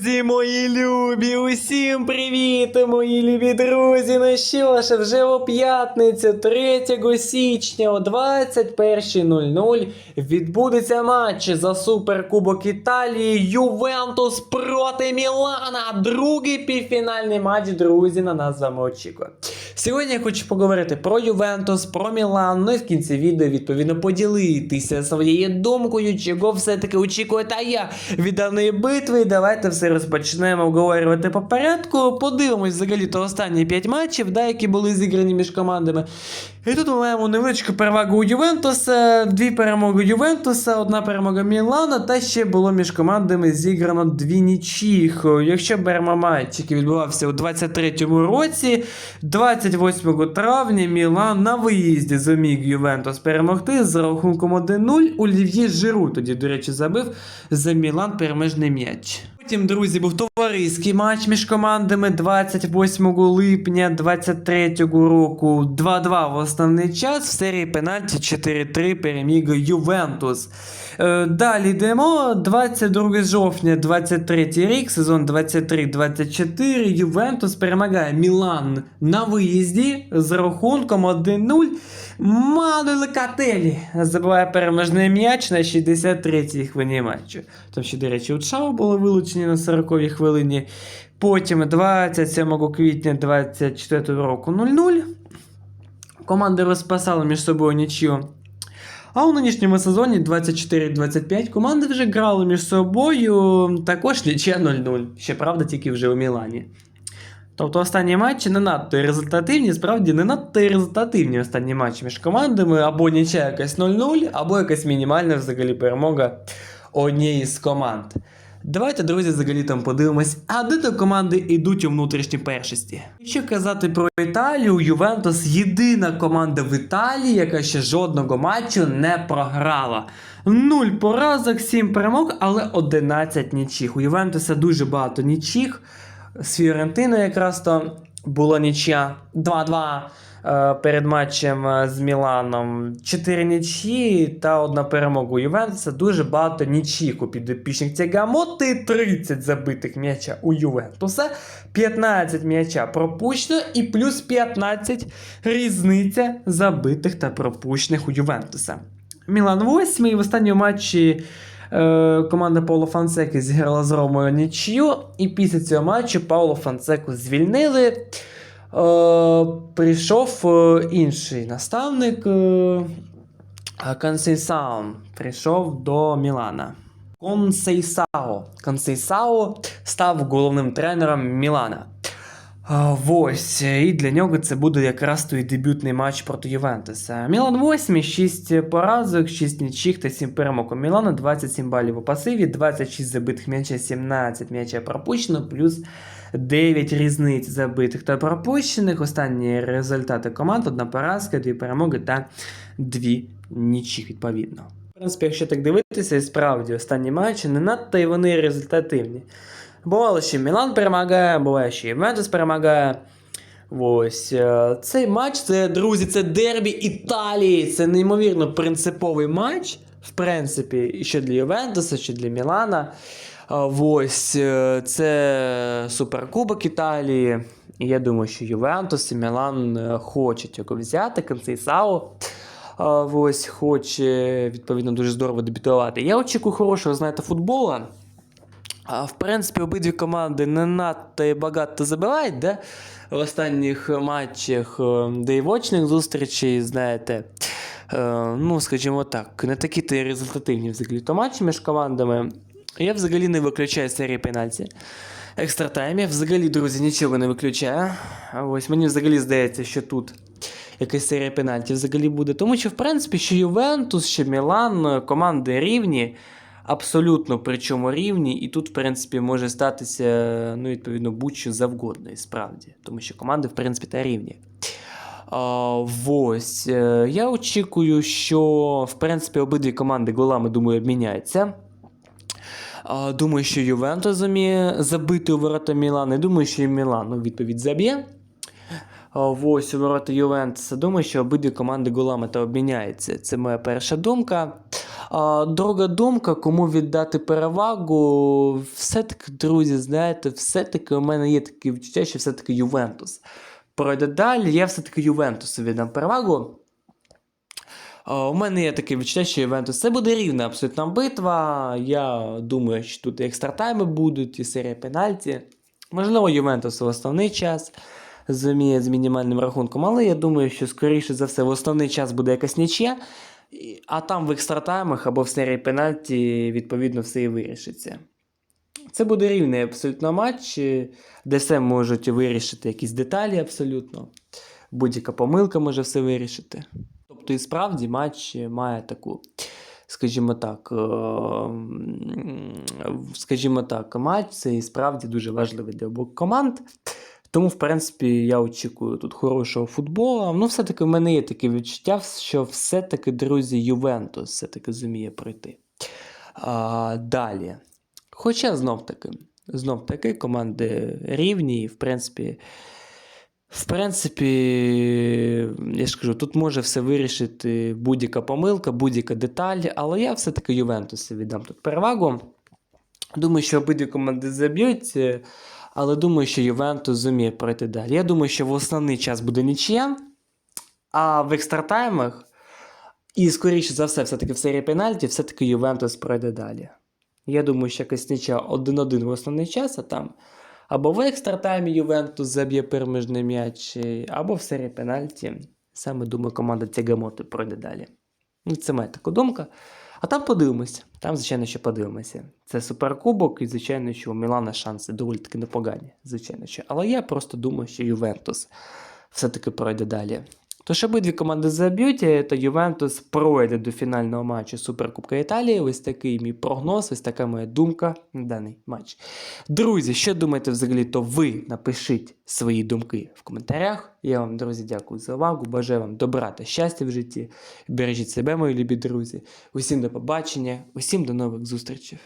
Друзі, мої любі, усім привіт, мої любі друзі. Ну що ж, вже у п'ятницю, 3 січня о 21.00 відбудеться матч за Суперкубок Італії Ювентус проти Мілана. Другий півфінальний матч, друзі, на нас з вами очікує. Сьогодні я хочу поговорити про Ювентус, про Мілан. Ну і в кінці відео відповідно поділитися своєю думкою, чого все-таки очікує та я від даної битви. Давайте все розпочнемо обговорювати по порядку. Подивимось взагалі то останні 5 матчів, да, які були зіграні між командами. І тут ми маємо невеличку перевагу у Ювентуса, дві перемоги Ювентуса, одна перемога Мілана, та ще було між командами зіграно дві нічіх. Якщо беремо матч, який відбувався у 23-му році, 28 травня Мілан на виїзді зуміг Ювентус перемогти з рахунком 1-0. Олів'є Жиру тоді, до речі, забив за Мілан переможний м'яч. Потім, друзі, був товариський матч між командами 28 липня 23 року. 2-2 в основний час. В серії пенальті 4-3 переміг Ювентус. Е, Далі йдемо. 22 жовтня 23 рік, сезон 23-24. Ювентус перемагає Мілан на виїзді з рахунком 1-0. Ману Лекателі забиває переможний м'яч на 63-й хвилині матчу. Там ще, до речі, у Чао було вилучені на 40-й хвилині. Потім 27 квітня 24 року 0-0. Команди розпасали між собою нічию. А у нинішньому сезоні 24-25 команди вже грали між собою також нічия 0-0. Ще правда, тільки вже у Мілані. Тобто останні матчі не надто результативні, справді не надто результативні останні матчі між командами, або нічия якась 0-0, або якась мінімальна взагалі перемога однієї з команд. Давайте, друзі, взагалі там подивимось, а де то команди йдуть у внутрішній першості. Якщо казати про Італію, Ювентус єдина команда в Італії, яка ще жодного матчу не програла. Нуль поразок, 7 перемог, але 11 нічих. У Ювентуса дуже багато нічих. З Фіорентиною якраз то була нічия 2-2 е, перед матчем е, з Міланом. 4 нічі та одна перемога у Ювентуса. Дуже багато нічих у підопічних Тягамоти, 30 забитих м'яча у Ювентуса, 15 м'яча пропущено і плюс 15 різниця забитих та пропущених у Ювентуса. Мілан 8 в останньому матчі е, команда Пауло Фансеки зіграла з Ромою нічию, і після цього матчу Пауло Фансеку звільнили. Е, прийшов е, інший наставник е, Консейсао. Прийшов до Мілана. Консейсао. Консейсао став головним тренером Мілана. Ось, і для нього це буде якраз той дебютний матч проти Ювентуса. Мілан 8, 6 поразок, 6 нічих та 7 перемог у Мілана, 27 балів у пасиві, 26 забитих м'яча, 17 м'яча пропущено, плюс 9 різниць забитих та пропущених. Останні результати команд: одна поразка, дві перемоги та дві нічих відповідно. В принципі, якщо так дивитися, і справді останні матчі не надто і вони результативні. Бувало, що Мілан перемагає, буває, що Ювентус перемагає. Ось е, цей матч, це, друзі, це дербі Італії. Це неймовірно принциповий матч, в принципі, що для Ювентуса, що для Мілана. Ось е, це суперкубок Італії. І я думаю, що Ювентус і Мілан е, хочуть його взяти, Консейсао. А, Ось хоче відповідно дуже здорово дебютувати. Я очікую хорошого, знаєте, футбола. В принципі, обидві команди не надто багато забивають, да? в останніх матчах, е, де і в очних зустрічей, знаєте. е, Ну, скажімо так, не такі то результативні взагалі то матчі між командами. Я взагалі не виключаю серії пенальті. Екстратаймів. Взагалі, друзі, нічого не виключаю. Ось мені взагалі здається, що тут якась серія пенальті взагалі буде. Тому що, в принципі, що Ювентус, що Мілан, е, команди рівні абсолютно причому рівні, і тут, в принципі, може статися, ну, відповідно, будь-що завгодно, і справді, тому що команди, в принципі, та рівні. А, ось. е, Я очікую, що, в принципі, обидві команди голами, думаю, обміняються. А, Думаю, що Ювентус зуміє забити у ворота Мілана. Думаю, що і Мілан ну, відповідь заб'є. Ось у ворота Ювентуса. Думаю, що обидві команди голами та обміняються. Це моя перша думка. Друга думка, кому віддати перевагу, все-таки, друзі, знаєте, все-таки у мене є таке відчуття, що все-таки Ювентус пройде далі. Я все-таки Ювентусу віддам перевагу. У мене є таке відчуття, що Ювентус це буде рівна абсолютна битва. Я думаю, що тут і екстратайми будуть, і серія пенальті. Можливо, Ювентус в основний час зуміє з мінімальним рахунком, але я думаю, що скоріше за все в основний час буде якась нічия, і- а там в екстратаймах або в серії пенальті, відповідно, все і вирішиться. Це буде рівний абсолютно матч, де все можуть вирішити якісь деталі абсолютно. Будь-яка помилка може все вирішити. Тобто, і справді матч має таку, скажімо так, е, скажімо так, матч це і справді дуже важливий для обох команд. Тому, в принципі, я очікую тут хорошого футболу. Ну, все-таки в мене є таке відчуття, що все-таки, друзі, Ювентус все-таки зуміє пройти. А, далі. Хоча знов таки, знов таки команди рівні, і в принципі. В принципі, я ж кажу, тут може все вирішити будь-яка помилка, будь-яка деталь, але я все-таки Ювентусу віддам тут перевагу. Думаю, що обидві команди заб'ють, е, але думаю, що Ювентус зуміє пройти далі. Я думаю, що в основний час буде нічия, а в екстратаймах, і скоріше за все, все-таки в серії пенальті, все-таки Ювентус пройде далі. Я думаю, що якась нічия 1-1 в основний час, а там або в екстратаймі Ювентус заб'є переможний м'яч, або в серії пенальті. Саме думаю, команда Тягамоти пройде далі. Ну, Це моя така думка. А там подивимося. Там, звичайно, що подивимося. Це суперкубок, і, звичайно, що у Мілана шанси доволі таки непогані. Звичайно, що. Але я просто думаю, що Ювентус все-таки пройде далі. Тож обидві команди заб'ють, е, та Ювентус пройде до фінального матчу Суперкубка Італії. Ось такий мій прогноз, ось така моя думка на даний матч. Друзі, що думаєте взагалі, то ви напишіть свої думки в коментарях. Я вам, друзі, дякую за увагу. Бажаю вам добра та щастя в житті. Бережіть себе, мої любі друзі. Усім до побачення, усім до нових зустрічей.